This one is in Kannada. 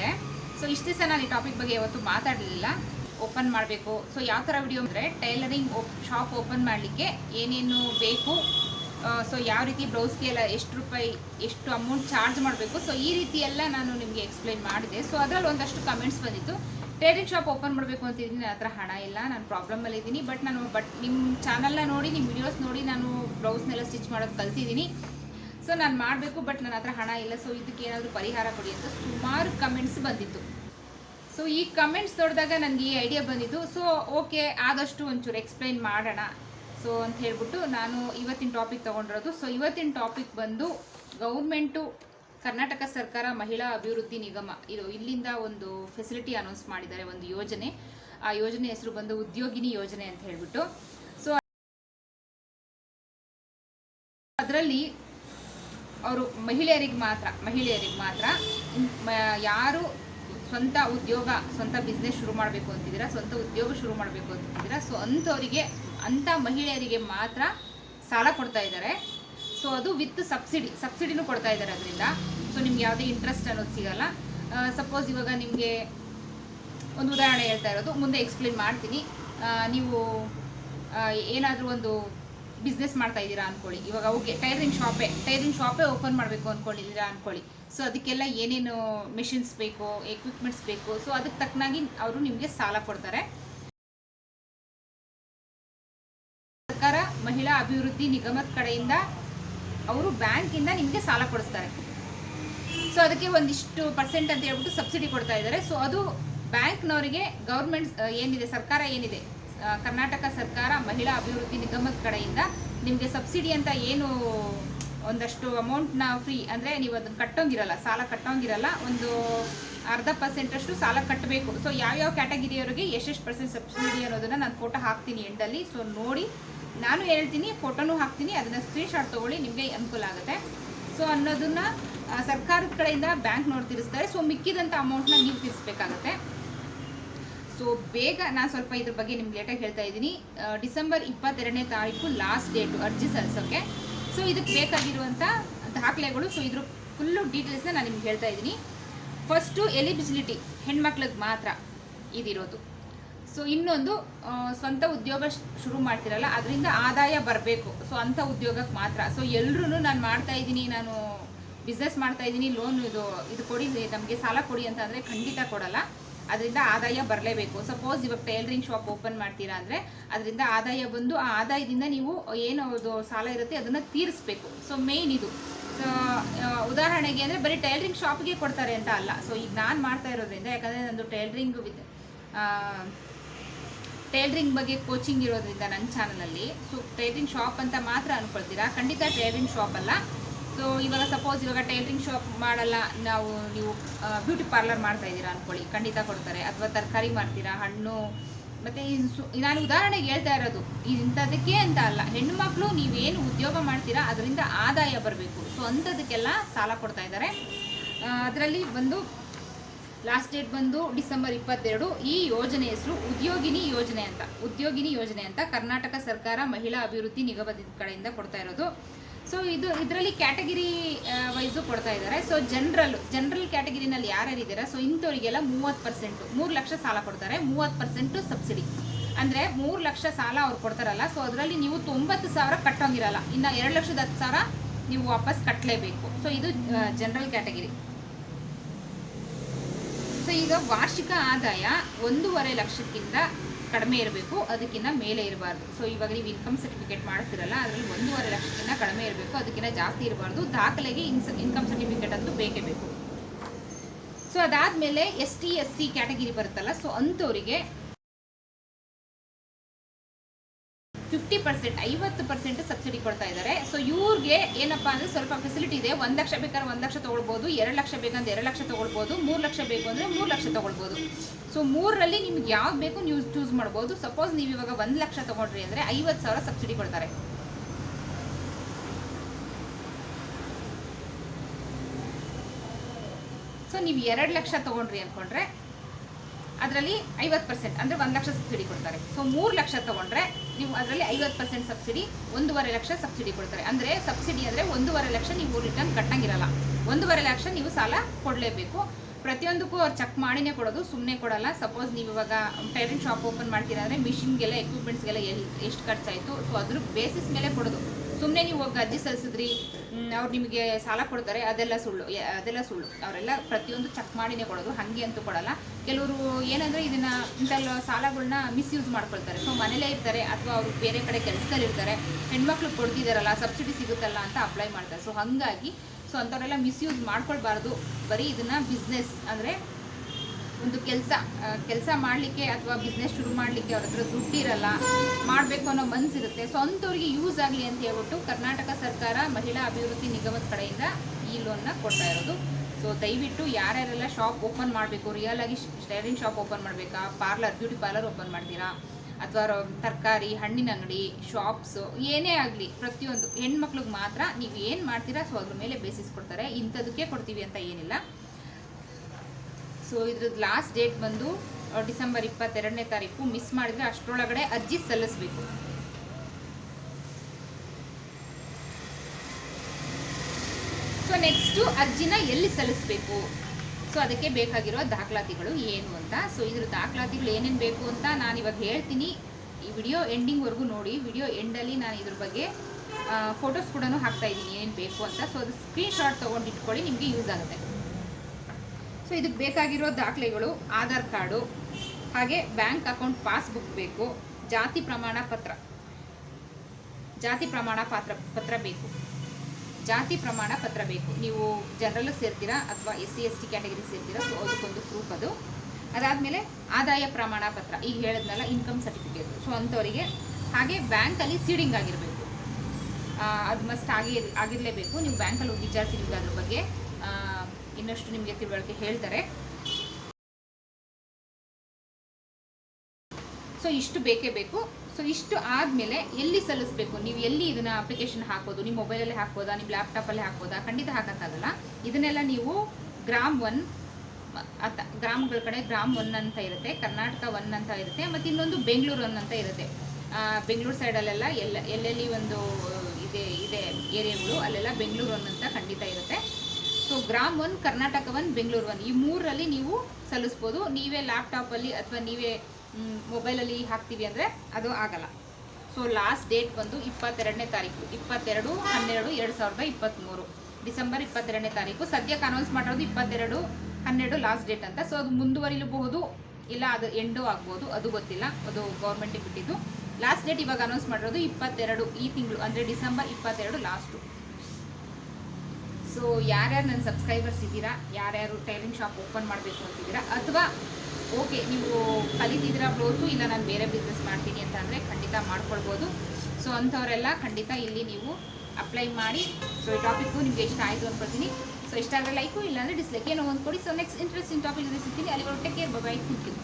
ಆಗಿದೆ ಸೊ ಇಷ್ಟು ದಿವಸ ನಾನು ಈ ಟಾಪಿಕ್ ಬಗ್ಗೆ ಯಾವತ್ತೂ ಮಾತಾಡಲಿಲ್ಲ. ಓಪನ್ ಮಾಡಬೇಕು. ಸೊ ಯಾವ ಥರ ವಿಡಿಯೋ ಅಂದರೆ ಟೈಲರಿಂಗ್ ಶಾಪ್ ಓಪನ್ ಮಾಡಲಿಕ್ಕೆ ಏನೇನು ಬೇಕು? ಸೊ ಯಾವ ರೀತಿ ಬ್ಲೌಸ್ಗೆ ಎಲ್ಲ ಎಷ್ಟು ರೂಪಾಯಿ, ಎಷ್ಟು ಅಮೌಂಟ್ ಚಾರ್ಜ್ ಮಾಡಬೇಕು? ಸೊ ಈ ರೀತಿ ಎಲ್ಲ ನಾನು ನಿಮಗೆ ಎಕ್ಸ್ಪ್ಲೈನ್ ಮಾಡಿದೆ. ಸೊ ಅದರಲ್ಲಿ ಒಂದಷ್ಟು ಕಮೆಂಟ್ಸ್ ಬಂದಿತ್ತು. ಟೈಲರಿಂಗ್ ಶಾಪ್ ಓಪನ್ ಮಾಡಬೇಕು ಅಂತಿದ್ದೀನಿ ನನ್ನ ಹತ್ರ ಹಣ ಇಲ್ಲ. ನಾನು ಪ್ರಾಬ್ಲಮಲ್ಲಿ ಇದ್ದೀನಿ. ಬಟ್ ನಾನು ಬಟ್ ನಿಮ್ಮ ಚಾನಲ್ನ ನೋಡಿ ನಿಮ್ಮ ವಿಡಿಯೋಸ್ ನೋಡಿ ನಾನು ಬ್ಲೌಸ್ನೆಲ್ಲ ಸ್ಟಿಚ್ ಮಾಡೋದು ಕಲ್ತಿದ್ದೀನಿ. ಸೊ ನಾನು ಮಾಡಬೇಕು ಬಟ್ ನನ್ನ ಹತ್ರ ಹಣ ಇಲ್ಲ. ಸೊ ಇದಕ್ಕೆ ಏನಾದರೂ ಪರಿಹಾರ ಕೊಡಿ ಅಂತ ಸುಮಾರು ಕಮೆಂಟ್ಸ್ ಬಂದಿತ್ತು. ಸೊ ಈ ಕಮೆಂಟ್ಸ್ ನೋಡಿದಾಗ ನನಗೆ ಈ ಐಡಿಯಾ ಬಂದಿತ್ತು ಸೊ ಓಕೆ ಆದಷ್ಟು ಒಂಚೂರು ಎಕ್ಸ್ಪ್ಲೈನ್ ಮಾಡೋಣ. ಸೊ ಅಂತ ಹೇಳ್ಬಿಟ್ಟು ನಾನು ಇವತ್ತಿನ ಟಾಪಿಕ್ ತೊಗೊಂಡಿರೋದು. ಸೊ ಇವತ್ತಿನ ಟಾಪಿಕ್ ಬಂದು ಗೌರ್ಮೆಂಟು ಕರ್ನಾಟಕ ಸರ್ಕಾರ ಮಹಿಳಾ ಅಭಿವೃದ್ಧಿ ನಿಗಮ. ಇದು ಇಲ್ಲಿಂದ ಒಂದು ಫೆಸಿಲಿಟಿ ಅನೌನ್ಸ್ ಮಾಡಿದ್ದಾರೆ, ಒಂದು ಯೋಜನೆ. ಆ ಯೋಜನೆ ಹೆಸರು ಬಂದು ಉದ್ಯೋಗಿನಿ ಯೋಜನೆ ಅಂತ ಹೇಳ್ಬಿಟ್ಟು. ಸೊ ಅದರಲ್ಲಿ ಅವರು ಮಹಿಳೆಯರಿಗೆ ಮಾತ್ರ ಮಹಿಳೆಯರಿಗೆ ಮಾತ್ರ. ಯಾರು ಸ್ವಂತ ಉದ್ಯೋಗ, ಸ್ವಂತ ಬಿಸ್ನೆಸ್ ಶುರು ಮಾಡಬೇಕು ಅಂತಿದ್ದೀರಾ, ಸ್ವಂತ ಉದ್ಯೋಗ ಶುರು ಮಾಡಬೇಕು ಅಂತಿದ್ದೀರಾ ಸೊ ಅಂಥವರಿಗೆ, ಅಂಥ ಮಹಿಳೆಯರಿಗೆ ಮಾತ್ರ ಸಾಲ ಕೊಡ್ತಾ ಇದ್ದಾರೆ. ಸೊ ಅದು ವಿತ್ ಸಬ್ಸಿಡಿ ಸಬ್ಸಿಡಿನೂ ಕೊಡ್ತಾ ಇದ್ದಾರೆ ಅದರಿಂದ. ಸೊ ನಿಮ್ಗೆ ಯಾವುದೇ ಇಂಟ್ರೆಸ್ಟ್ ಅನ್ನೋದು ಸಿಗಲ್ಲ. ಸಪೋಸ್ ಇವಾಗ ನಿಮಗೆ ಒಂದು ಉದಾಹರಣೆ ಹೇಳ್ತಾ ಇರೋದು, ಮುಂದೆ ಎಕ್ಸ್ಪ್ಲೇನ್ ಮಾಡ್ತೀನಿ. ನೀವು ಏನಾದರೂ ಒಂದು ಬಿಸ್ನೆಸ್ ಮಾಡ್ತಾ ಇದ್ದೀರಾ ಅಂದ್ಕೊಳ್ಳಿ ಇವಾಗ ಓಕೆ ಟೈಲರಿಂಗ್ ಶಾಪೇ ಟೈರಿಂಗ್ ಶಾಪೇ ಓಪನ್ ಮಾಡಬೇಕು ಅಂದ್ಕೊಂಡಿದ್ದೀರಾ ಅಂದ್ಕೊಳ್ಳಿ ಸೊ ಅದಕ್ಕೆಲ್ಲ ಏನೇನು ಮೆಷಿನ್ಸ್ ಬೇಕು ಎಕ್ವಿಪ್ಮೆಂಟ್ಸ್ ಬೇಕು ಸೊ ಅದಕ್ಕೆ ತಕ್ಕನಾಗಿ ಅವರು ನಿಮಗೆ ಸಾಲ ಕೊಡ್ತಾರೆ. ಸರ್ಕಾರ, ಮಹಿಳಾ ಅಭಿವೃದ್ಧಿ ನಿಗಮದ ಕಡೆಯಿಂದ ಅವರು ಬ್ಯಾಂಕಿಂದ ನಿಮಗೆ ಸಾಲ ಕೊಡಿಸ್ತಾರೆ. ಸೊ ಅದಕ್ಕೆ ಒಂದಿಷ್ಟು ಪರ್ಸೆಂಟ್ ಅಂತ ಹೇಳ್ಬಿಟ್ಟು ಸಬ್ಸಿಡಿ ಕೊಡ್ತಾ ಇದ್ದಾರೆ. ಸೊ ಅದು ಬ್ಯಾಂಕ್ನವರಿಗೆ ಗೌರ್ಮೆಂಟ್ ಏನಿದೆ, ಸರ್ಕಾರ ಏನಿದೆ? ಕರ್ನಾಟಕ ಸರ್ಕಾರ ಮಹಿಳಾ ಅಭಿವೃದ್ಧಿ ನಿಗಮದ ಕಡೆಯಿಂದ ನಿಮಗೆ ಸಬ್ಸಿಡಿ ಅಂತ ಏನು ಒಂದಷ್ಟು ಅಮೌಂಟ್ನ ಫ್ರೀ ಅಂದರೆ ನೀವು ಅದನ್ನು ಕಟ್ಟೋಂಗಿರಲ್ಲ, ಸಾಲ ಕಟ್ಟೋಂಗಿರಲ್ಲ, ಒಂದು ಅರ್ಧ ಪರ್ಸೆಂಟಷ್ಟು ಸಾಲ ಕಟ್ಟಬೇಕು. ಸೊ ಯಾವ್ಯಾವ ಕ್ಯಾಟಗಿರಿಯವರಿಗೆ ಎಷ್ಟೆಷ್ಟು ಪರ್ಸೆಂಟ್ ಸಬ್ಸಿಡಿ ಅನ್ನೋದನ್ನು ನಾನು ಫೋಟೋ ಹಾಕ್ತೀನಿ ಎಂಡಲ್ಲಿ ಸೊ ನೋಡಿ, ನಾನು ಹೇಳ್ತೀನಿ ಫೋಟೋನೂ ಹಾಕ್ತೀನಿ, ಅದನ್ನು ಸ್ಕ್ರೀನ್ಶಾಟ್ ತೊಗೊಳ್ಳಿ, ನಿಮಗೆ ಅನುಕೂಲ ಆಗುತ್ತೆ. ಸೊ ಅನ್ನೋದನ್ನ ಸರ್ಕಾರದ ಕಡೆಯಿಂದ ಬ್ಯಾಂಕ್ ನೋಡಿ ತೀರಿಸ್ತಾರೆ. ಸೊ ಮಿಕ್ಕಿದಂಥ ಅಮೌಂಟ್ನ ನೀವು ತೀರಿಸ್ಬೇಕಾಗತ್ತೆ. ಸೊ ಬೇಗ ನಾನು ಸ್ವಲ್ಪ ಇದ್ರ ಬಗ್ಗೆ ನಿಮ್ಗೆ ಲೇಟಾಗಿ ಹೇಳ್ತಾ ಇದ್ದೀನಿ. ಡಿಸೆಂಬರ್ ಇಪ್ಪತ್ತೆರಡನೇ ತಾರೀಕು ಲಾಸ್ಟ್ ಡೇಟು ಅರ್ಜಿ ಸಲ್ಲಿಸೋಕ್ಕೆ ಸೊ ಇದಕ್ಕೆ ಬೇಕಾಗಿರುವಂಥ ದಾಖಲೆಗಳು ಸೊ ಇದ್ರ ಫುಲ್ಲು ಡೀಟೇಲ್ಸ್ನ ನಾನು ನಿಮ್ಗೆ ಹೇಳ್ತಾ ಇದ್ದೀನಿ. ಫಸ್ಟು ಎಲಿಜಿಬಿಲಿಟಿ ಹೆಣ್ಮಕ್ಳಿಗೆ ಮಾತ್ರ ಇದಿರೋದು. ಸೊ ಇನ್ನೊಂದು ಸ್ವಂತ ಉದ್ಯೋಗ ಶುರು ಮಾಡ್ತಿರಲ್ಲ, ಅದರಿಂದ ಆದಾಯ ಬರಬೇಕು. ಸೊ ಅಂಥ ಉದ್ಯೋಗಕ್ಕೆ ಮಾತ್ರ. ಸೊ ಎಲ್ಲರೂ ನಾನು ಮಾಡ್ತಾ ಇದ್ದೀನಿ, ನಾನು ಬಿಸ್ನೆಸ್ ಮಾಡ್ತಾ ಇದ್ದೀನಿ ಲೋನ್ ಇದು ಇದು ಕೊಡಿ, ನಮಗೆ ಸಾಲ ಕೊಡಿ ಅಂತ ಅಂದರೆ ಖಂಡಿತ ಕೊಡಲ್ಲ. ಅದರಿಂದ ಆದಾಯ ಬರಲೇಬೇಕು. ಸಪೋಸ್ ಇವಾಗ ಟೈಲರಿಂಗ್ ಶಾಪ್ ಓಪನ್ ಮಾಡ್ತೀರಾ ಅಂದರೆ ಅದರಿಂದ ಆದಾಯ ಬಂದು ಆ ಆದಾಯದಿಂದ ನೀವು ಏನು ಸಾಲ ಇರುತ್ತೆ ಅದನ್ನು ತೀರಿಸ್ಬೇಕು. ಸೊ ಮೇಯ್ನ್ ಇದು. ಉದಾಹರಣೆಗೆ ಅಂದರೆ ಬರೀ ಟೈಲರಿಂಗ್ ಶಾಪ್ಗೆ ಕೊಡ್ತಾರೆ ಅಂತ ಅಲ್ಲ. ಸೊ ಈಗ ನಾನು ಮಾಡ್ತಾ ಇರೋದ್ರಿಂದ, ಯಾಕಂದರೆ ನಂದು ಟೈಲರಿಂಗ್ ವಿತ್ ಟೈಲರಿಂಗ್ ಬಗ್ಗೆ ಕೋಚಿಂಗ್ ಇರೋದ್ರಿಂದ ನನ್ನ ಚಾನಲಲ್ಲಿ ಸೊ ಟೈಲರಿಂಗ್ ಶಾಪ್ ಅಂತ ಮಾತ್ರ ಅಂದ್ಕೊಳ್ತೀರಾ ಖಂಡಿತ ಟೈಲರಿಂಗ್ ಶಾಪ್ ಅಲ್ಲ. ಸೊ ಇವಾಗ ಸಪೋಸ್ ಇವಾಗ ಟೈಲರಿಂಗ್ ಶಾಪ್ ಮಾಡಲ್ಲ, ನಾವು ನೀವು ಬ್ಯೂಟಿ ಪಾರ್ಲರ್ ಮಾಡ್ತಾ ಇದ್ದೀರಾ ಅಂದ್ಕೊಳ್ಳಿ ಖಂಡಿತ ಕೊಡ್ತಾರೆ. ಅಥವಾ ತರಕಾರಿ ಮಾಡ್ತೀರಾ, ಹಣ್ಣು, ಮತ್ತು ನಾನು ಉದಾಹರಣೆಗೆ ಹೇಳ್ತಾ ಇರೋದು ಇಂಥದಕ್ಕೆ ಅಂತ ಅಲ್ಲ. ಹೆಣ್ಣುಮಕ್ಳು ನೀವೇನು ಉದ್ಯೋಗ ಮಾಡ್ತೀರಾ, ಅದರಿಂದ ಆದಾಯ ಬರಬೇಕು. ಸೊ ಅಂಥದಕ್ಕೆಲ್ಲ ಸಾಲ ಕೊಡ್ತಾ ಇದ್ದಾರೆ. ಅದರಲ್ಲಿ ಬಂದು ಲಾಸ್ಟ್ ಡೇಟ್ ಬಂದು ಡಿಸೆಂಬರ್ ಇಪ್ಪತ್ತೆರಡು, ಈ ಯೋಜನೆ ಹೆಸರು ಉದ್ಯೋಗಿನಿ ಯೋಜನೆ ಅಂತ. ಉದ್ಯೋಗಿನಿ ಯೋಜನೆ ಅಂತ ಕರ್ನಾಟಕ ಸರ್ಕಾರ ಮಹಿಳಾ ಅಭಿವೃದ್ಧಿ ನಿಗಮದ ಕಡೆಯಿಂದ ಕೊಡ್ತಾ ಇರೋದು. ಸೊ ಇದು ಇದರಲ್ಲಿ ಕ್ಯಾಟಗಿರಿ ವೈಸು ಕೊಡ್ತಾ ಇದ್ದಾರೆ ಸೊ ಜನರಲ್ ಜನರಲ್ ಕ್ಯಾಟಗಿರಿನಲ್ಲಿ ಯಾರ್ಯಾರು ಇದ್ದೀರಾ ಸೊ ಇಂಥವರಿಗೆಲ್ಲ ಮೂವತ್ತು ಪರ್ಸೆಂಟು ಮೂರು ಲಕ್ಷ ಸಾಲ ಕೊಡ್ತಾರೆ. ಮೂವತ್ತು ಪರ್ಸೆಂಟು ಸಬ್ಸಿಡಿ ಅಂದರೆ ಮೂರು ಲಕ್ಷ ಸಾಲ ಅವ್ರು ಕೊಡ್ತಾರಲ್ಲ ಸೊ ಅದರಲ್ಲಿ ನೀವು ತೊಂಬತ್ತು ಸಾವಿರ ಕಟ್ಟೋಂಗಿರಲ್ಲ. ಇನ್ನು ಎರಡು ಲಕ್ಷದ ಹತ್ತು ಸಾವಿರ ನೀವು ವಾಪಸ್ ಕಟ್ಟಲೇಬೇಕು ಸೊ ಇದು ಜನರಲ್ ಕ್ಯಾಟಗಿರಿ ಸೊ ಈಗ ವಾರ್ಷಿಕ ಆದಾಯ ಒಂದೂವರೆ ಲಕ್ಷಕ್ಕಿಂತ ಕಡಿಮೆ ಇರಬೇಕು, ಅದಕ್ಕಿಂತ ಮೇಲೆ ಇರಬಾರ್ದು. ಸೊ ಇವಾಗ ನೀವು ಇನ್ಕಮ್ ಸರ್ಟಿಫಿಕೇಟ್ ಮಾಡ್ತಿರಲ್ಲ ಅದರಲ್ಲಿ ಒಂದೂವರೆ ಲಕ್ಷಕ್ಕಿಂತ ಕಡಿಮೆ ಇರಬೇಕು, ಅದಕ್ಕಿಂತ ಜಾಸ್ತಿ ಇರಬಾರ್ದು. ದಾಖಲೆಗೆ ಇನ್ಕಮ್ ಸರ್ಟಿಫಿಕೇಟ್ ಅಂತೂ ಬೇಕೇ ಬೇಕು. ಸೊ ಅದಾದಮೇಲೆ S T S C category ಬರುತ್ತಲ್ಲ ಸೊ ಅಂಥವರಿಗೆ ಫಿಫ್ಟಿ ಪರ್ಸೆಂಟ್ ಐವತ್ತು ಪರ್ಸೆಂಟ್ ಸಬ್ಸಿಡಿ ಕೊಡ್ತಾ ಇದ್ದಾರೆ. ಸೊ ಇವ್ರಿಗೆ ಏನಪ್ಪ ಅಂದರೆ ಸ್ವಲ್ಪ ಫೆಸಿಲಿಟಿ ಇದೆ. ಒಂದು ಲಕ್ಷ ಬೇಕಾದ್ರೆ ಒಂದು ಲಕ್ಷ ತೊಗೊಳ್ಬೋದು, ಎರಡು ಲಕ್ಷ ಬೇಕಂದ್ರೆ ಎರಡು ಲಕ್ಷ ತೊಗೊಳ್ಬೋದು, ಮೂರು ಲಕ್ಷ ಬೇಕು ಅಂದರೆ ಮೂರು ಲಕ್ಷ ತೊಗೊಳ್ಬೋದು. ಸೊ ಮೂರರಲ್ಲಿ ನಿಮ್ಗೆ ಯಾವ್ದು ಬೇಕು ನೀವು ಚೂಸ್ ಮಾಡ್ಬೋದು. ಸಪೋಸ್ ನೀವು ಇವಾಗ ಒಂದು ಲಕ್ಷ ತಗೊಂಡ್ರಿ ಅಂದರೆ ಐವತ್ತು ಸಾವಿರ ಸಬ್ಸಿಡಿ ಕೊಡ್ತಾರೆ. ಸೊ ನೀವು ಎರಡು ಲಕ್ಷ ತಗೊಂಡ್ರಿ ಅಂದ್ಕೊಂಡ್ರೆ ಅದರಲ್ಲಿ ಐವತ್ತು ಪರ್ಸೆಂಟ್ ಅಂದರೆ ಒಂದು ಲಕ್ಷ ಸಬ್ಸಿಡಿ ಕೊಡ್ತಾರೆ. ಸೊ ಮೂರು ಲಕ್ಷ ತೊಗೊಂಡ್ರೆ ನೀವು ಅದರಲ್ಲಿ ಐವತ್ತು ಪರ್ಸೆಂಟ್ ಸಬ್ಸಿಡಿ ಒಂದೂವರೆ ಲಕ್ಷ ಸಬ್ಸಿಡಿ ಕೊಡ್ತಾರೆ. ಅಂದರೆ ಸಬ್ಸಿಡಿ ಅಂದರೆ ಒಂದೂವರೆ ಲಕ್ಷ ನೀವು ರಿಟರ್ನ್ ಕಟ್ಟಂಗಿರಲ್ಲ. ಒಂದೂವರೆ ಲಕ್ಷ ನೀವು ಸಾಲ ಕೊಡಲೇಬೇಕು. ಪ್ರತಿಯೊಂದಕ್ಕೂ ಅವ್ರು ಚೆಕ್ ಮಾಡಿನೇ ಕೊಡೋದು ಸುಮ್ಮನೆ ಕೊಡಲ್ಲ. ಸಪೋಸ್ ನೀವು ಇವಾಗ ಟೈಲರಿಂಗ್ ಶಾಪ್ ಓಪನ್ ಮಾಡ್ತೀರಾ ಅಂದರೆ ಮಿಷಿನ್ಗೆಲ್ಲ ಎಕ್ವಿಪ್ಮೆಂಟ್ಸ್ಗೆಲ್ಲ ಎಲ್ಲಿ, ಎಷ್ಟು ಖರ್ಚಾಯಿತು? ಸೊ ಅದ್ರ ಬೇಸಿಸ್ ಮೇಲೆ ಕೊಡೋದು. ಸುಮ್ಮನೆ ನೀವು ಹೋಗಿ ಅರ್ಜಿ ಸಲ್ಲಿಸಿದ್ರಿ ಅವ್ರು ನಿಮಗೆ ಸಾಲ ಕೊಡ್ತಾರೆ, ಅದೆಲ್ಲ ಸುಳ್ಳು ಅದೆಲ್ಲ ಸುಳ್ಳು. ಅವರೆಲ್ಲ ಪ್ರತಿಯೊಂದು ಚೆಕ್ ಮಾಡಿನೇ ಕೊಡೋದು, ಹಾಗೆ ಅಂತೂ ಕೊಡಲ್ಲ. ಕೆಲವರು ಏನಂದರೆ ಇದನ್ನು ಇಂಥಲ್ಲ ಸಾಲಗಳನ್ನ ಮಿಸ್ಯೂಸ್ ಮಾಡ್ಕೊಳ್ತಾರೆ. ಸೊ ಮನೇಲೇ ಇರ್ತಾರೆ, ಅಥವಾ ಅವರು ಬೇರೆ ಕಡೆ ಕೆಲಸದಲ್ಲಿ ಇರ್ತಾರೆ ಹೆಣ್ಮಕ್ಳು ಕೊಡ್ತಿದ್ದಾರಲ್ಲ ಸಬ್ಸಿಡಿ ಸಿಗುತ್ತಲ್ಲ ಅಂತ ಅಪ್ಲೈ ಮಾಡ್ತಾರೆ. ಸೊ ಹಾಗಾಗಿ ಸೊ ಅಂಥವರೆಲ್ಲ ಮಿಸ್ಯೂಸ್ ಮಾಡ್ಕೊಳ್ಬಾರ್ದು. ಬರೀ ಇದನ್ನು ಬಿಸ್ನೆಸ್ ಅಂದರೆ ಒಂದು ಕೆಲಸ ಕೆಲಸ ಮಾಡಲಿಕ್ಕೆ ಅಥವಾ ಬಿಸ್ನೆಸ್ ಶುರು ಮಾಡಲಿಕ್ಕೆ ಅವ್ರ ಹತ್ರ ದುಡ್ಡಿರಲ್ಲ, ಮಾಡಬೇಕು ಅನ್ನೋ ಮನಸ್ಸಿರುತ್ತೆ ಸೊ ಅಂಥವ್ರಿಗೆ ಯೂಸ್ ಆಗಲಿ ಅಂತ ಹೇಳ್ಬಿಟ್ಟು ಕರ್ನಾಟಕ ಸರ್ಕಾರ ಮಹಿಳಾ ಅಭಿವೃದ್ಧಿ ನಿಗಮದ ಕಡೆಯಿಂದ ಈ ಲೋನ್ನ ಕೊಡ್ತಾ ಇರೋದು. ಸೊ ದಯವಿಟ್ಟು ಯಾರ್ಯಾರೆಲ್ಲ ಶಾಪ್ ಓಪನ್ ಮಾಡಬೇಕು ರಿಯಲ್ ಆಗಿ ಸ್ಟೈರಿಂಗ್ ಶಾಪ್ ಓಪನ್ ಮಾಡಬೇಕಾ? ಪಾರ್ಲರ್ ಬ್ಯೂಟಿ ಪಾರ್ಲರ್ ಓಪನ್ ಮಾಡ್ತೀರಾ? ಅಥವಾ ತರಕಾರಿ, ಹಣ್ಣಿನ ಅಂಗಡಿ ಶಾಪ್ಸು ಏನೇ ಆಗಲಿ, ಪ್ರತಿಯೊಂದು ಹೆಣ್ಮಕ್ಳಿಗೆ ಮಾತ್ರ ನೀವು ಏನು ಮಾಡ್ತೀರಾ? ಸೊ ಅದ್ರ ಮೇಲೆ ಬೇಸಿಸ್ ಕೊಡ್ತಾರೆ. ಇಂಥದಕ್ಕೆ ಕೊಡ್ತೀವಿ ಅಂತ ಏನಿಲ್ಲ. ಸೊ ಇದ್ರದ್ದು ಲಾಸ್ಟ್ ಡೇಟ್ ಬಂದು ಡಿಸೆಂಬರ್ ಇಪ್ಪತ್ತೆರಡನೇ ತಾರೀಕು ಮಿಸ್ ಮಾಡಿದ್ರೆ ಅಷ್ಟರೊಳಗಡೆ ಅರ್ಜಿ ಸಲ್ಲಿಸಬೇಕು. ಸೊ ನೆಕ್ಸ್ಟು ಅರ್ಜಿನ ಎಲ್ಲಿ ಸಲ್ಲಿಸಬೇಕು? ಸೊ ಅದಕ್ಕೆ ಬೇಕಾಗಿರೋ ದಾಖಲಾತಿಗಳು ಏನು ಅಂತ. ಸೊ ಇದ್ರ ದಾಖಲಾತಿಗಳು ಏನೇನು ಬೇಕು ಅಂತ ನಾನು ಇವಾಗ ಹೇಳ್ತೀನಿ. ಈ ವಿಡಿಯೋ ಎಂಡಿಂಗ್ವರೆಗೂ ನೋಡಿ. ವಿಡಿಯೋ ಎಂಡಲ್ಲಿ ನಾನು ಇದ್ರ ಬಗ್ಗೆ ಫೋಟೋಸ್ ಕೂಡ ಹಾಕ್ತಾ ಇದ್ದೀನಿ ಏನೇನು ಬೇಕು ಅಂತ. ಸೊ ಅದು ಸ್ಕ್ರೀನ್ ಶಾಟ್ ತೊಗೊಂಡು ಇಟ್ಕೊಳ್ಳಿ, ನಿಮಗೆ ಯೂಸ್ ಆಗುತ್ತೆ. ಸೊ ಇದಕ್ಕೆ ಬೇಕಾಗಿರೋ ದಾಖಲೆಗಳು, ಆಧಾರ್ ಕಾರ್ಡು, ಹಾಗೆ ಬ್ಯಾಂಕ್ ಅಕೌಂಟ್ ಪಾಸ್ಬುಕ್ ಬೇಕು, ಜಾತಿ ಪ್ರಮಾಣ ಪತ್ರ. ಜಾತಿ ಪ್ರಮಾಣ ಪತ್ರ ಪತ್ರ ಬೇಕು. ಜಾತಿ ಪ್ರಮಾಣ ಪತ್ರ ಬೇಕು. ನೀವು ಜನರಲ್ ಸೇರ್ತೀರಾ ಅಥವಾ S C, S T category ಸೇರ್ತೀರಾ? So ಅದಕ್ಕೊಂದು ಪ್ರೂಫ್ ಅದು. ಅದಾದಮೇಲೆ ಆದಾಯ ಪ್ರಮಾಣ ಪತ್ರ. ಈಗ ಹೇಳಿದ್ನಲ್ಲ ಇನ್ಕಮ್ ಸರ್ಟಿಫಿಕೇಟ್ ಸೊ ಅಂಥವರಿಗೆ ಹಾಗೆ ಬ್ಯಾಂಕಲ್ಲಿ ಸೀಡಿಂಗ್ ಆಗಿರಬೇಕು. ಅದು ಮಸ್ಟ್ ಆಗಿ, ಆಗಿರಲೇಬೇಕು. ನೀವು ಬ್ಯಾಂಕಲ್ಲಿ ಹೋಗಿ ವಿಚಾರಿಸಿ ಅದ್ರ ಬಗ್ಗೆ ಇನ್ನಷ್ಟು ನಿಮಗೆ ತಿಳುವಳಿಕೆ ಹೇಳ್ತಾರೆ. ಸೊ ಇಷ್ಟು ಬೇಕೇ ಬೇಕು. ಸೊ ಇಷ್ಟು ಆದಮೇಲೆ ಎಲ್ಲಿ ಸಲ್ಲಿಸಬೇಕು? ನೀವು ಎಲ್ಲಿ ಇದನ್ನ ಅಪ್ಲಿಕೇಶನ್ ಹಾಕೋದು ನಿಮ್ಮ ಮೊಬೈಲಲ್ಲಿ ಹಾಕ್ಬೋದಾ? ನಿಮ್ಮ ಲ್ಯಾಪ್ಟಾಪಲ್ಲಿ ಹಾಕ್ಬೋದಾ? ಖಂಡಿತ ಹಾಕೋಕ್ಕಾಗಲ್ಲ. ಇದನ್ನೆಲ್ಲ ನೀವು ಗ್ರಾಮ್ ಒನ್ ಅತ್ತ ಗ್ರಾಮಗಳ ಕಡೆ ಗ್ರಾಮ್ ಒನ್ ಅಂತ ಇರುತ್ತೆ, ಕರ್ನಾಟಕ ಒನ್ ಅಂತ ಇರುತ್ತೆ, ಮತ್ತು ಇನ್ನೊಂದು ಬೆಂಗಳೂರು ಒನ್ ಅಂತ ಇರುತ್ತೆ. ಬೆಂಗಳೂರು ಸೈಡಲ್ಲೆಲ್ಲ ಎಲ್ಲ, ಎಲ್ಲೆಲ್ಲಿ ಒಂದು ಇದೆ ಇದೆ ಏರಿಯಾಗಳು ಅಲ್ಲೆಲ್ಲ ಬೆಂಗಳೂರು ಒನ್ ಅಂತ ಖಂಡಿತ ಇರುತ್ತೆ. So Gram one, Karnataka one, Bengaluru one. ಈ ಮೂರರಲ್ಲಿ ನೀವು ಸಲ್ಲಿಸ್ಬೋದು. ನೀವೇ ಲ್ಯಾಪ್ಟಾಪಲ್ಲಿ ಅಥವಾ ನೀವೇ ಮೊಬೈಲಲ್ಲಿ ಹಾಕ್ತೀವಿ ಅಂದರೆ ಅದು ಆಗಲ್ಲ. ಸೊ ಲಾಸ್ಟ್ ಡೇಟ್ ಬಂದು ಇಪ್ಪತ್ತೆರಡನೇ ತಾರೀಕು. ಇಪ್ಪತ್ತೆರಡು, ಹನ್ನೆರಡು, ಎರಡು ಸಾವಿರದ ಇಪ್ಪತ್ತ್ಮೂರು. ಡಿಸೆಂಬರ್ ಇಪ್ಪತ್ತೆರಡನೇ ತಾರೀಕು. ಸದ್ಯಕ್ಕೆ ಅನೌನ್ಸ್ ಮಾಡಿರೋದು ಇಪ್ಪತ್ತೆರಡು, ಹನ್ನೆರಡು ಲಾಸ್ಟ್ ಡೇಟ್ ಅಂತ. ಸೊ ಅದು ಮುಂದುವರಿಲಬಹುದು ಇಲ್ಲ, ಅದು ಎಂಡು ಆಗ್ಬೋದು. ಅದು ಗೊತ್ತಿಲ್ಲ. ಅದು ಗೌರ್ಮೆಂಟಿಗೆ ಬಿಟ್ಟಿದ್ದು. ಲಾಸ್ಟ್ ಡೇಟ್ ಇವಾಗ ಅನೌನ್ಸ್ ಮಾಡಿರೋದು ಇಪ್ಪತ್ತೆರಡು ಈ ತಿಂಗಳು. ಅಂದರೆ ಡಿಸೆಂಬರ್ ಇಪ್ಪತ್ತೆರಡು ಲಾಸ್ಟು ಸೊ ಯಾರ್ಯಾರು ನನ್ನ ಸಬ್ಸ್ಕ್ರೈಬರ್ಸ್ ಇದ್ದೀರಾ, ಯಾರ್ಯಾರು ಟೈಲಿಂಗ್ ಶಾಪ್ ಓಪನ್ ಮಾಡಬೇಕು ಅಂತಿದ್ದೀರಾ, ಅಥವಾ ಓಕೆ ನೀವು ಕಲಿತಿದ್ದೀರಾ ಬ್ಲೌಸು ಇಲ್ಲ ನಾನು ಬೇರೆ ಬಿಸ್ನೆಸ್ ಮಾಡ್ತೀನಿ ಅಂತ ಅಂದರೆ ಖಂಡಿತ ಮಾಡ್ಕೊಳ್ಬೋದು. ಸೊ ಅಂಥವರೆಲ್ಲ ಖಂಡಿತ ಇಲ್ಲಿ ನೀವು ಅಪ್ಲೈ ಮಾಡಿ. ಸೊ ಈ ಟಾಪಿಕ್ಕು ನಿಮಗೆ ಇಷ್ಟ ಆಯಿತು ಅಂದ್ಕೊಳ್ತೀನಿ ಸೊ ಇಷ್ಟ ಆದರೆ ಲೈಕು ಇಲ್ಲಾಂದರೆ ಡಿಸ್ಲೈಕ್ ಏನೋ ಒಂದು ಕೊಡಿ ಸೊ ನೆಕ್ಸ್ಟ್ ಇಂಟ್ರೆಸ್ಟಿಂಗ್ ಟಾಪಿಕ್ ಸಿಗ್ತೀನಿ. ಅಲ್ಲಿವರೆಗೆ take care bye thank you